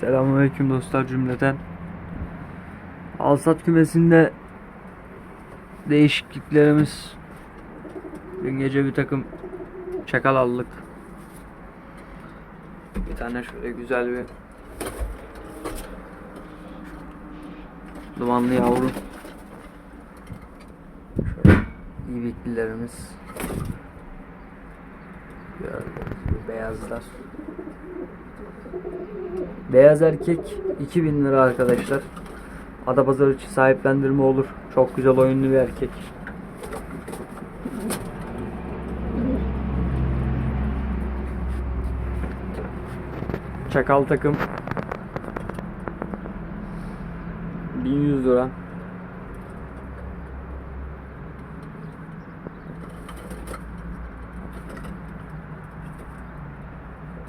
Selamünaleyküm dostlar cümleten. Alsat kümesinde değişikliklerimiz dün gece bir takım çakal aldık. Bir tane şöyle güzel bir dumanlı yavru. Şöyle ibiklilerimiz. Gördüğünüz gibi beyazlar. Beyaz erkek 2000 lira arkadaşlar. Adapazarı için sahiplendirme olur. Çok güzel oyunlu bir erkek. Çakal takım 1100 lira.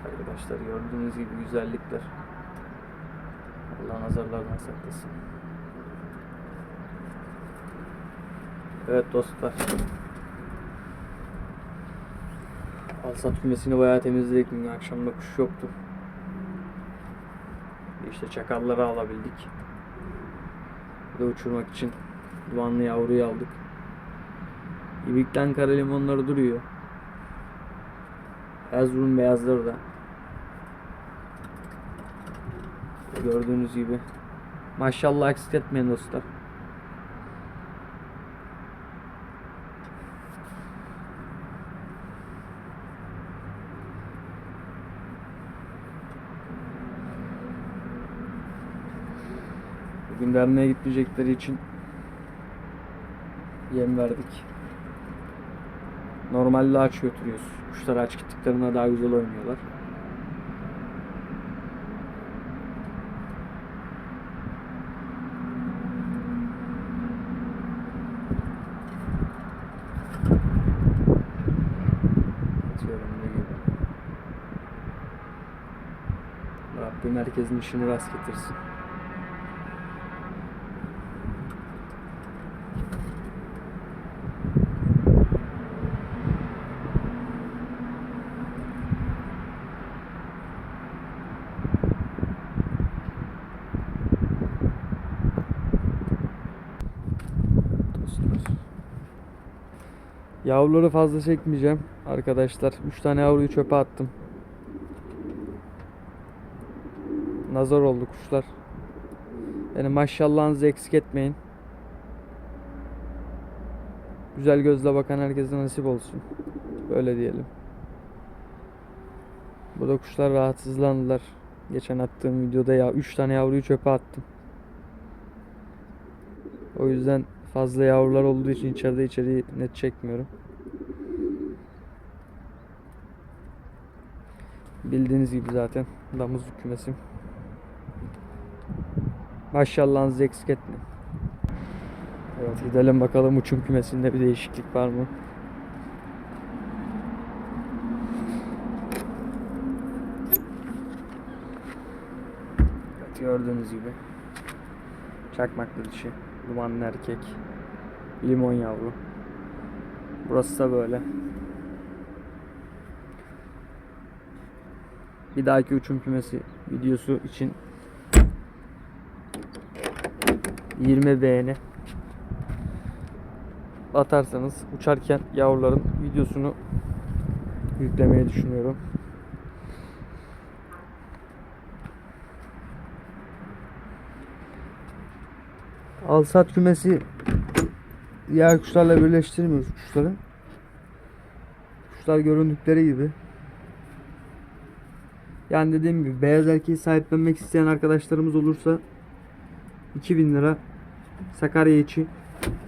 Arkadaşlar gördüğünüz gibi güzellikler. Allah nazarlardan saklasın. Evet dostlar. Alsat kümesini bayağı temizledik. Dün akşamda kuş yoktu. İşte çakalları alabildik. Bir de uçurmak için dumanlı yavruyu aldık. İbikten kara limonları duruyor. Erzurum beyazları da. Gördüğünüz gibi. Maşallah eksik etmeyin dostlar. Bugün derneğe gitmeyecekleri için yem verdik. Normalde aç götürüyoruz. Kuşlar aç gittiklerinde daha güzel oynuyorlar. Rabbim herkesin işini rast getirsin. Yavruları fazla çekmeyeceğim arkadaşlar. 3 tane yavruyu çöpe attım. Nazar oldu kuşlar. Yani maşallahınızı eksik etmeyin. Güzel gözle bakan herkese nasip olsun. Böyle diyelim. Burada kuşlar rahatsızlandılar. Geçen attığım videoda ya 3 tane yavruyu çöpe attım. O yüzden fazla yavrular olduğu için içeride içeriği net çekmiyorum. Bildiğiniz gibi zaten damızlık kümesim. Maşallahınızı eksik etmeyin. Evet gidelim bakalım uçum kümesinde bir değişiklik var mı? Evet gördüğünüz gibi çakmaklı dişi, dumanlı erkek, limon yavru. Burası da böyle. Bir dahaki uçum kümesi videosu için 20 beğeni atarsanız uçarken yavruların videosunu yüklemeyi düşünüyorum. Alsat kümesi diğer kuşlarla birleştirmiyoruz kuşları. Kuşlar göründükleri gibi. Yani dediğim gibi beyaz erkeği sahiplenmek isteyen arkadaşlarımız olursa 2000 lira Sakarya içi.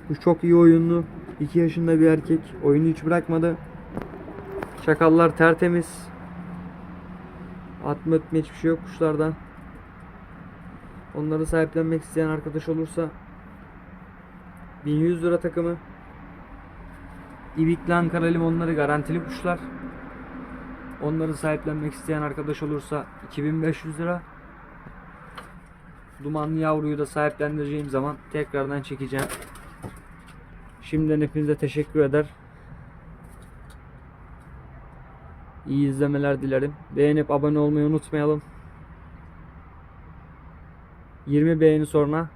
Bu çok iyi oyunlu. 2 yaşında bir erkek. Oyunu hiç bırakmadı. Çakallar tertemiz. Atma ötme hiçbir şey yok kuşlardan. Onları sahiplenmek isteyen arkadaş olursa 1100 lira takımı. İbikli Ankara limonları garantili kuşlar. Onları sahiplenmek isteyen arkadaş olursa 2500 lira. Dumanlı yavruyu da sahiplendireceğim zaman tekrardan çekeceğim. Şimdiden hepinize teşekkür eder. İyi izlemeler dilerim. Beğenip abone olmayı unutmayalım. 20 beğeni sonra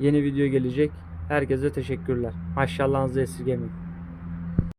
yeni video gelecek. Herkese teşekkürler. Maşallahınızı esirgemeyin.